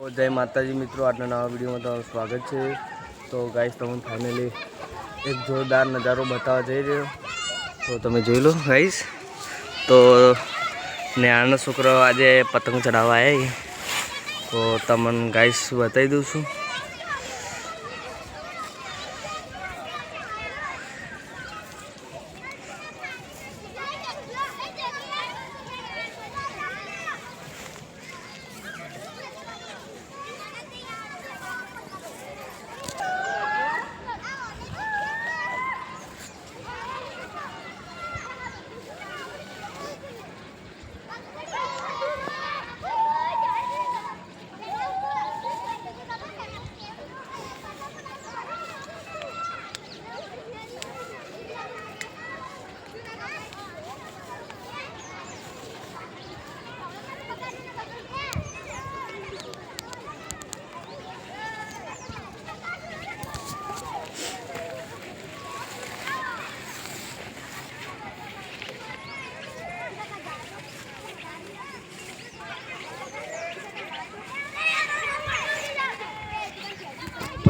જય માતાજી મિત્રો, આજના નવા વિડીયોમાં તમારું સ્વાગત છે. તો ગાઈસ તમને ફાઇનલી એક જોરદાર નજારો બતાવવા જઈ રહ્યો. તો તમે જોઈ લો ગાઈસ તો નેહાળના છોકરો આજે પતંગ ચડાવવા આવ્યા તો તમને ગાઈસ બતાવી દઉં છું.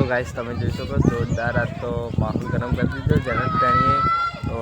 તો ગાઈસ તમે જોઈ શકો જોરદાર આજ તો માહોલ ગરમ કરી દીધો જેને તેણીએ તો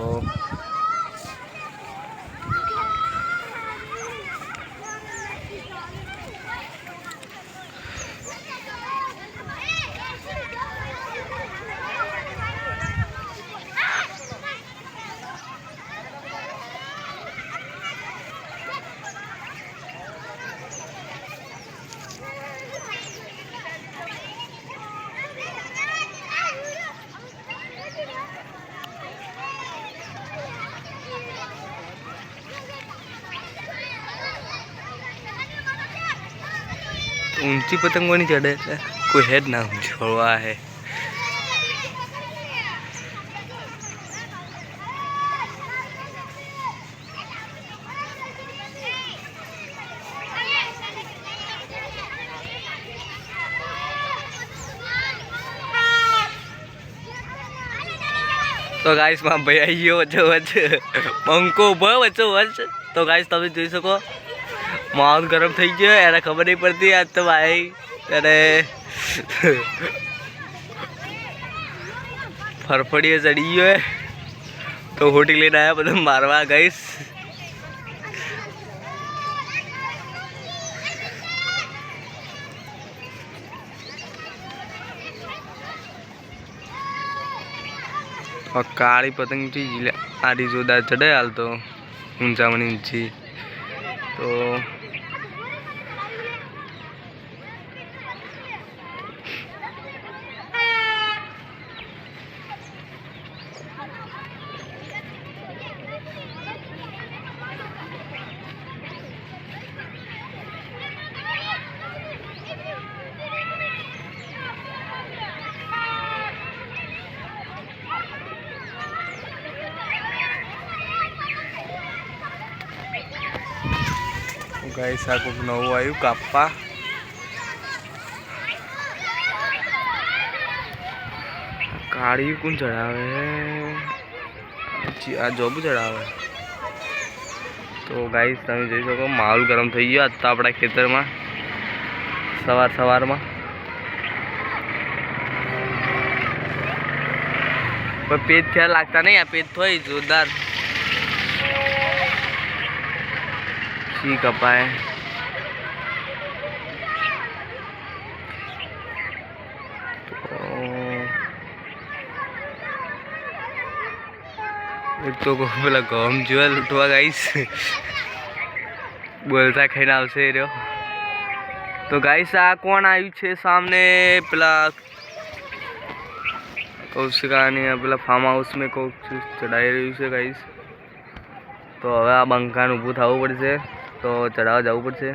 ઊંચી પતંગોની ચડે એટલે કોઈ હેડ ના છોડવા હે. તો ગાઈસમાં ભાઈ આવી ગયો વચ્ચે વચ્ચે પંખો ઊભો વચ્ચે વચ્ચે તો ગાઈસ તમે જોઈ શકો માહોલ ગરમ થઈ ગયો. એને ખબર નહીં પડતી આજ તો ભાઈ. એને ફરફડીએ ચડી ગયો. તો હોટી લઈને આવ્યા બધા મારવા ગઈશ. કાળી પતંગથી. આડી જોરદાર ચડે હાલ તો. ઊંચામાં ઊંચી તો આ કોઈક નવું આવ્યું કાપવા કાળી કોણ ચડાવે? પછી આ જોબ ચડાવે. તો ગાઈસ, તમે જોઈ શકો, માહોલ ગરમ થઈ ગયો આજ તો આપણા ખેતરમાં. સવાર સવારમાં. પણ પેજ થયા લાગતા નહીં, આ પેજ થોય જોરદાર. સી કપાય. એક તો પેલા ગમ જોવા લૂંટવા ગાઈશ બોલતા ખાઈને આવશે રહ્યો. તો ગાઈસ આ કોણ આવ્યું છે સામને? પેલા કૌશિકાની પેલા ફાર્મ હાઉસ મેં કોક ચડાઈ રહ્યું છે ગાઈસ. તો હવે આ બંકાને ઊભું થવું પડશે. તો ચડાવવા જવું પડશે.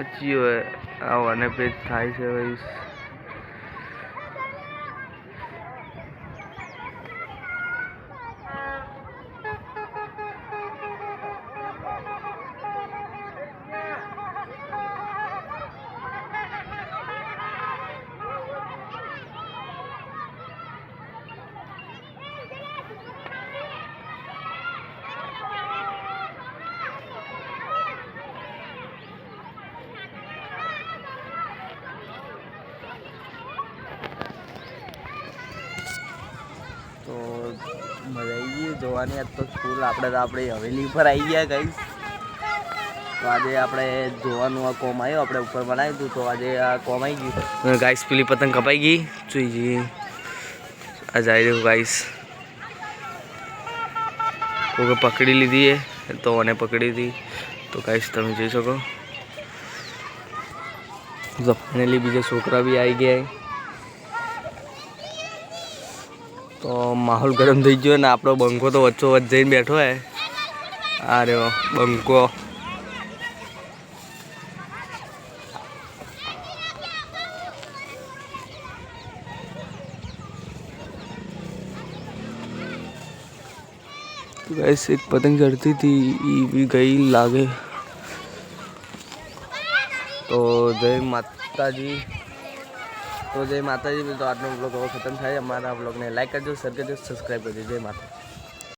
હજી હવે આ પેજ થાય છે ગાઈસ જોવાની આજ તો સ્કૂલ આપણે તો આપણે હવેલી ઉપર આવી ગયા ગઈશ તો આજે આપણે જોવાનું આ કોમ આવ્યો, આપણે ઉપર બનાવ્યું હતું, તો આજે આ કોમ આવી ગયું. ગાઈસ પેલી પતંગ કપાઈ ગઈ. જોઈ જઈએ. આ જાય રહ્યું ગાઈસ કોઈ પકડી લીધી એ તો મને પકડી હતી. તો ગાઈસ તમે જોઈ શકો. તો ફાઇનલી બીજા છોકરા બી આવી ગયા તો માહોલ ગરમ થઈ ગયો ને આપણો બંકો તો વચ્ચો વચ્ચ જઈને બેઠો હે. આ રહ્યો બંકો. ગાઈસ, એક પતંગ ચડતી હતી એ બી ગઈ લાગે. તો જય માતાજી. તો જય માતાજી, તો આજનો બ્લોગ હવે ખતમ થાય. અમારા બ્લોગને લાઈક કરજો શેર કરજો સબસ્ક્રાઈબ કરજો. જય માતા